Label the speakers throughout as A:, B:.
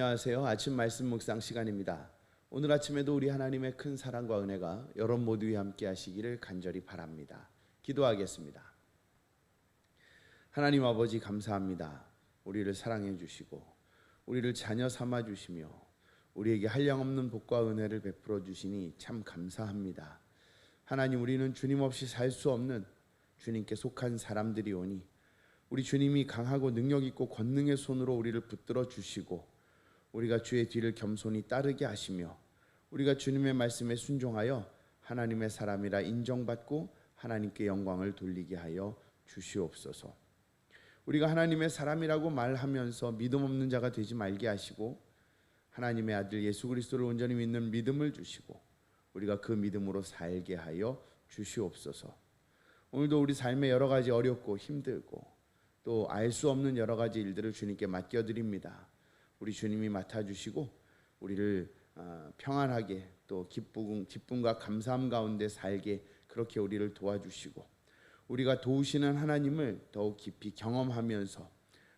A: 안녕하세요. 아침 말씀 묵상 시간입니다. 오늘 아침에도 우리 하나님의 큰 사랑과 은혜가 여러분 모두에 함께 하시기를 간절히 바랍니다. 기도하겠습니다. 하나님 아버지 감사합니다. 우리를 사랑해 주시고 우리를 자녀 삼아 주시며 우리에게 한량없는 복과 은혜를 베풀어 주시니 참 감사합니다. 하나님 우리는 주님 없이 살 수 없는 주님께 속한 사람들이 오니 우리 주님이 강하고 능력 있고 권능의 손으로 우리를 붙들어 주시고 우리가 주의 뒤를 겸손히 따르게 하시며 우리가 주님의 말씀에 순종하여 하나님의 사람이라 인정받고 하나님께 영광을 돌리게 하여 주시옵소서. 우리가 하나님의 사람이라고 말하면서 믿음 없는 자가 되지 말게 하시고 하나님의 아들 예수 그리스도를 온전히 믿는 믿음을 주시고 우리가 그 믿음으로 살게 하여 주시옵소서. 오늘도 우리 삶에 여러 가지 어렵고 힘들고 또 알 수 없는 여러 가지 일들을 주님께 맡겨 드립니다. 우리 주님이 맡아 주시고 우리를 어, 평안하게 또 기쁨 기쁨과 감사함 가운데 살게 그렇게 우리를 도와주시고 우리가 도우시는 하나님을 더욱 깊이 경험하면서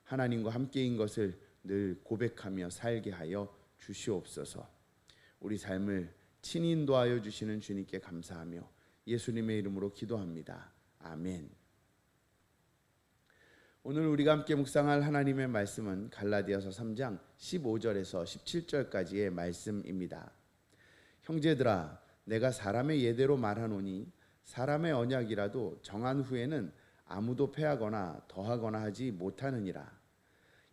A: 하나님과 함께인 것을 늘 고백하며 살게 하여 주시옵소서. 우리 삶을 친히 인도하여 주시는 주님께 감사하며 예수님의 이름으로 기도합니다. 아멘. 오늘 우리가 함께 묵상할 하나님의 말씀은 갈라디아서 3장 15절에서 17절까지의 말씀입니다. 형제들아 내가 사람의 예대로 말하노니 사람의 언약이라도 정한 후에는 아무도 패하거나 더하거나 하지 못하느니라.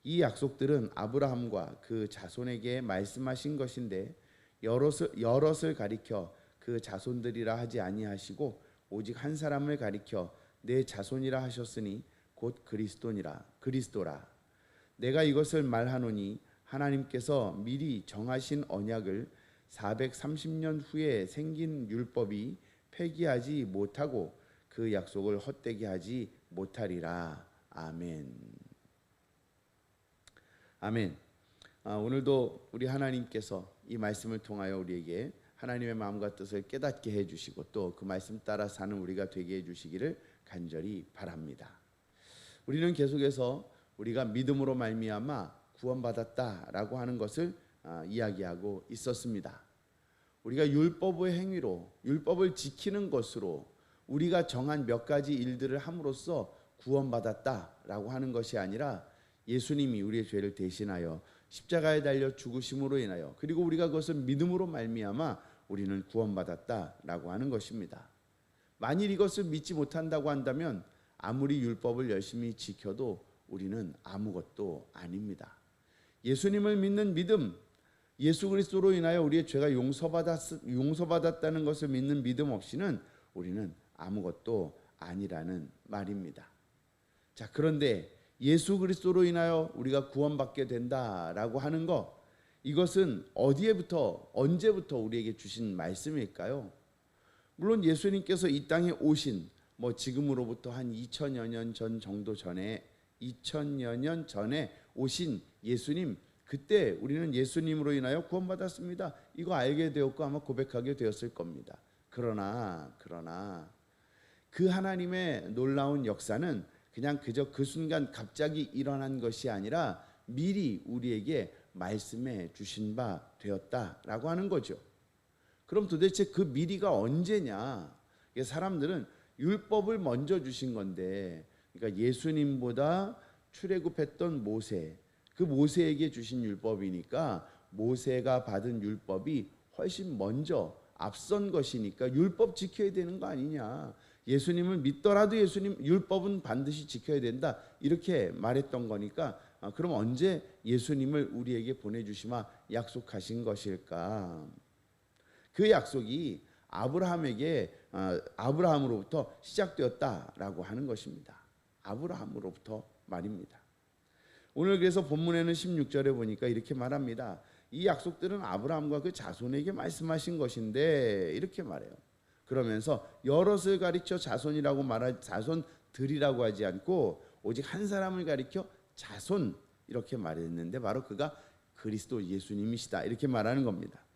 A: 이 약속들은 아브라함과 그 자손에게 말씀하신 것인데 여럿을, 여럿을 가리켜 그 자손들이라 하지 아니하시고 오직 한 사람을 가리켜 내 자손이라 하셨으니 곧 그리스도니라 그리스도라. 내가 이것을 말하노니 하나님께서 미리 정하신 언약을 430년 후에 생긴 율법이 폐기하지 못하고 그 약속을 헛되게 하지 못하리라. 아멘. 아멘. 아, 오늘도 우리 하나님께서 이 말씀을 통하여 우리에게 하나님의 마음과 뜻을 깨닫게 해주시고 또 그 말씀 따라 사는 우리가 되게 해주시기를 간절히 바랍니다. 우리는 계속해서 우리가 믿음으로 말미암아 구원받았다라고 하는 것을 아, 이야기하고 있었습니다. 우리가 율법의 행위로 율법을 지키는 것으로 우리가 정한 몇 가지 일들을 함으로써 구원받았다라고 하는 것이 아니라 예수님이 우리의 죄를 대신하여 십자가에 달려 죽으심으로 인하여 그리고 우리가 그것을 믿음으로 말미암아 우리는 구원받았다라고 하는 것입니다. 만일 이것을 믿지 못한다고 한다면 아무리 율법을 열심히 지켜도 우리는 아무것도 아닙니다. 예수님을 믿는 믿음, 예수 그리스도로 인하여 우리의 죄가 용서받았, 용서받았다는 것을 믿는 믿음 없이는 우리는 아무것도 아니라는 말입니다. 자, 그런데 예수 그리스도로 인하여 우리가 구원받게 된다라고 하는 것, 이것은 어디에부터, 언제부터 우리에게 주신 말씀일까요? 물론 예수님께서 이 땅에 오신 뭐 지금으로부터 한 2000여 년 전 정도 전에 2000여 년 전에 오신 예수님 그때 우리는 예수님으로 인하여 구원받았습니다. 이거 알게 되었고 아마 고백하게 되었을 겁니다. 그러나 그러나 그 하나님의 놀라운 역사는 그냥 그저 그 순간 갑자기 일어난 것이 아니라 미리 우리에게 말씀해 주신 바 되었다라고 하는 거죠. 그럼 도대체 그 미리가 언제냐? 사람들은 율법을 먼저 주신 건데 그러니까 예수님보다 출애굽했던 모세 그 모세에게 주신 율법이니까 모세가 받은 율법이 훨씬 먼저 앞선 것이니까 율법 지켜야 되는 거 아니냐. 예수님을 믿더라도 예수님 율법은 반드시 지켜야 된다. 이렇게 말했던 거니까 아, 그럼 언제 예수님을 우리에게 보내 주시마 약속하신 것일까? 그 약속이 아브라함에게 어, 아브라함으로부터 시작되었다라고 하는 것입니다. 아브라함으로부터 말입니다. 오늘 그래서 본문에는 16절에 보니까 이렇게 말합니다. 이 약속들은 아브라함과 그 자손에게 말씀하신 것인데 이렇게 말해요. 그러면서 여럿을 가리켜 자손이라고 말하 자손들이라고 하지 않고 오직 한 사람을 가리켜 자손 이렇게 말했는데 바로 그가 그리스도 예수님이시다 이렇게 말하는 겁니다.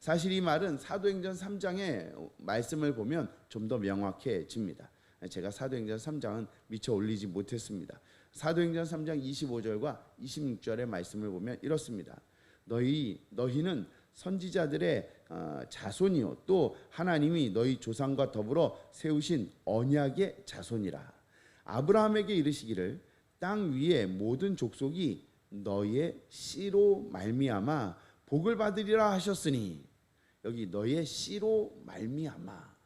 A: 사실 이 말은 사도행전 3장의 말씀을 보면 좀 더 명확해집니다. 제가 사도행전 3장은 미처 올리지 못했습니다. 사도행전 3장 25절과 26절의 말씀을 보면 이렇습니다. 너희 너희는 선지자들의 어, 자손이요 또 하나님이 너희 조상과 더불어 세우신 언약의 자손이라. 아브라함에게 이르시기를 땅 위의 모든 족속이 너의 씨로 말미암아 복을 받으리라 하셨으니 여기 너의 씨로 말미암아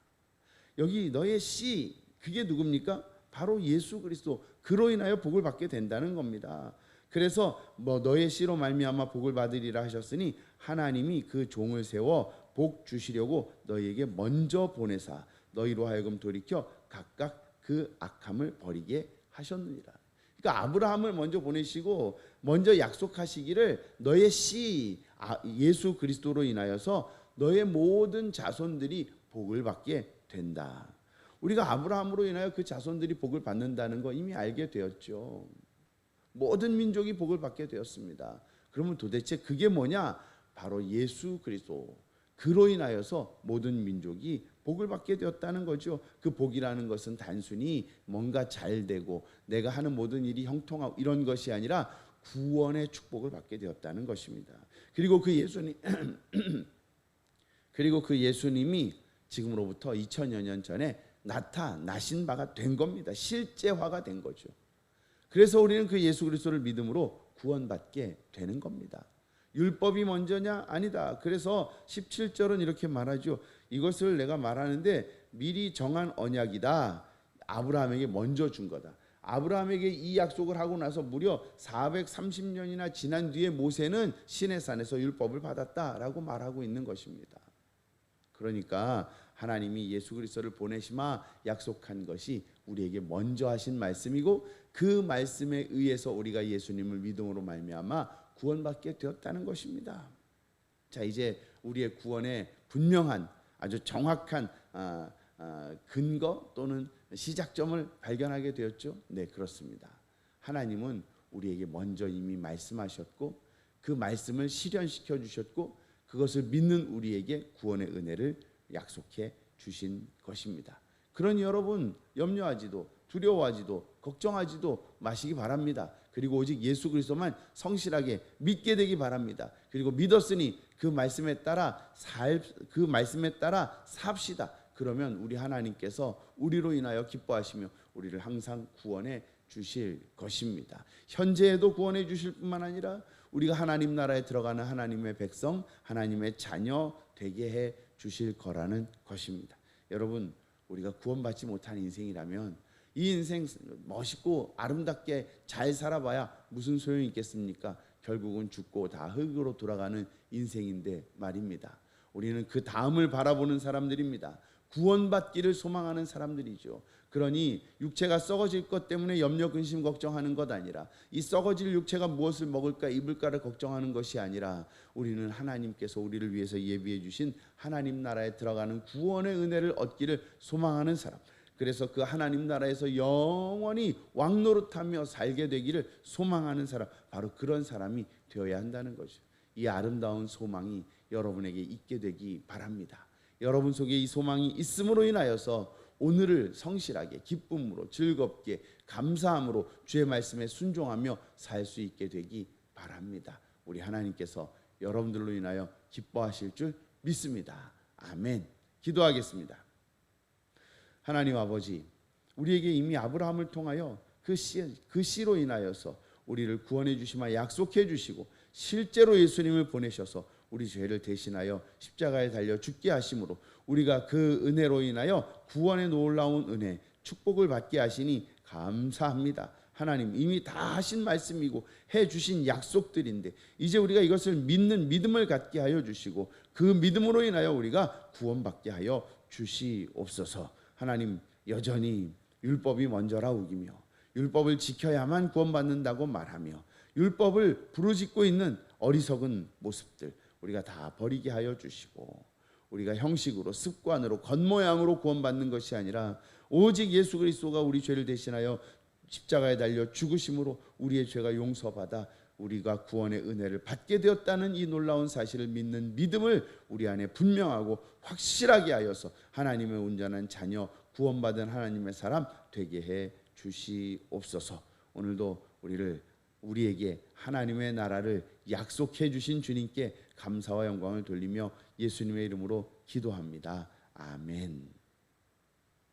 A: 여기 너의 씨 그게 누굽니까? 바로 예수 그리스도 그로 인하여 복을 받게 된다는 겁니다. 그래서 뭐 너의 씨로 말미암아 복을 받으리라 하셨으니 하나님이 그 종을 세워 복 주시려고 너희에게 먼저 보내사 너희로 하여금 돌이켜 각각 그 악함을 버리게 하셨느니라. 그러니까 아브라함을 먼저 보내시고 먼저 약속하시기를 너의 씨 아, 예수 그리스도로 인하여서 너의 모든 자손들이 복을 받게 된다. 우리가 아브라함으로 인하여 그 자손들이 복을 받는다는 거 이미 알게 되었죠. 모든 민족이 복을 받게 되었습니다. 그러면 도대체 그게 뭐냐? 바로 예수 그리스도. 그로 인하여서 모든 민족이 복을 받게 되었다는 거죠. 그 복이라는 것은 단순히 뭔가 잘 되고 내가 하는 모든 일이 형통하고 이런 것이 아니라 구원의 축복을 받게 되었다는 것입니다. 그리고 그 예수님 그리고 그 예수님이 지금으로부터 2000여 년 전에 나타나신 바가 된 겁니다. 실제화가 된 거죠. 그래서 우리는 그 예수 그리스도를 믿음으로 구원받게 되는 겁니다. 율법이 먼저냐? 아니다. 그래서 17절은 이렇게 말하죠. 이것을 내가 말하는데 미리 정한 언약이다. 아브라함에게 먼저 준 거다. 아브라함에게 이 약속을 하고 나서 무려 430년이나 지난 뒤에 모세는 시내 산에서 율법을 받았다라고 말하고 있는 것입니다. 그러니까 하나님이 예수 그리스도를 보내시마 약속한 것이 우리에게 먼저 하신 말씀이고 그 말씀에 의해서 우리가 예수님을 믿음으로 말미암아 구원받게 되었다는 것입니다. 자 이제 우리의 구원의 분명한 아주 정확한 아, 아, 근거 또는 시작점을 발견하게 되었죠. 네 그렇습니다. 하나님은 우리에게 먼저 이미 말씀하셨고 그 말씀을 실현시켜 주셨고 그것을 믿는 우리에게 구원의 은혜를 약속해 주신 것입니다. 그러니 여러분 염려하지도 두려워하지도 걱정하지도 마시기 바랍니다. 그리고 오직 예수 그리스도만 성실하게 믿게 되기 바랍니다. 그리고 믿었으니 그 말씀에 따라 살 그 말씀에 따라 삽시다. 그러면 우리 하나님께서 우리로 인하여 기뻐하시며 우리를 항상 구원해 주실 것입니다. 현재에도 구원해 주실 뿐만 아니라 우리가 하나님 나라에 들어가는 하나님의 백성, 하나님의 자녀 되게 해 주실 거라는 것입니다. 여러분, 우리가 구원받지 못한 인생이라면 이 인생 멋있고 아름답게 잘 살아봐야 무슨 소용이 있겠습니까? 결국은 죽고 다 흙으로 돌아가는 인생인데 말입니다. 우리는 그 다음을 바라보는 사람들입니다. 구원받기를 소망하는 사람들이죠. 그러니 육체가 썩어질 것 때문에 염려 근심 걱정하는 것 아니라 이 썩어질 육체가 무엇을 먹을까 입을까를 걱정하는 것이 아니라 우리는 하나님께서 우리를 위해서 예비해 주신 하나님 나라에 들어가는 구원의 은혜를 얻기를 소망하는 사람. 그래서 그 하나님 나라에서 영원히 왕노릇하며 살게 되기를 소망하는 사람 바로 그런 사람이 되어야 한다는 거죠. 이 아름다운 소망이 여러분에게 있게 되기 바랍니다. 여러분 속에 이 소망이 있음으로 인하여서 오늘을 성실하게 기쁨으로 즐겁게 감사함으로 주의 말씀에 순종하며 살 수 있게 되기 바랍니다. 우리 하나님께서 여러분들로 인하여 기뻐하실 줄 믿습니다. 아멘. 기도하겠습니다. 하나님 아버지, 우리에게 이미 아브라함을 통하여 그 씨, 그 씨로 인하여서 우리를 구원해 주시마 약속해 주시고 실제로 예수님을 보내셔서 우리 죄를 대신하여 십자가에 달려 죽게 하심으로 우리가 그 은혜로 인하여 구원의 놀라운 은혜 축복을 받게 하시니 감사합니다. 하나님 이미 다 하신 말씀이고 해 주신 약속들인데 이제 우리가 이것을 믿는 믿음을 갖게 하여 주시고 그 믿음으로 인하여 우리가 구원받게 하여 주시옵소서. 하나님 여전히 율법이 먼저라 우기며 율법을 지켜야만 구원받는다고 말하며 율법을 부르짖고 있는 어리석은 모습들 우리가 다 버리게 하여 주시고 우리가 형식으로 습관으로 겉모양으로 구원받는 것이 아니라 오직 예수 그리스도가 우리 죄를 대신하여 십자가에 달려 죽으심으로 우리의 죄가 용서받아 우리가 구원의 은혜를 받게 되었다는 이 놀라운 사실을 믿는 믿음을 우리 안에 분명하고 확실하게 하여서 하나님의 온전한 자녀 구원받은 하나님의 사람 되게 해 주시옵소서. 오늘도 우리를 우리에게 하나님의 나라를 약속해 주신 주님께 감사와 영광을 돌리며 예수님의 이름으로 기도합니다. 아멘.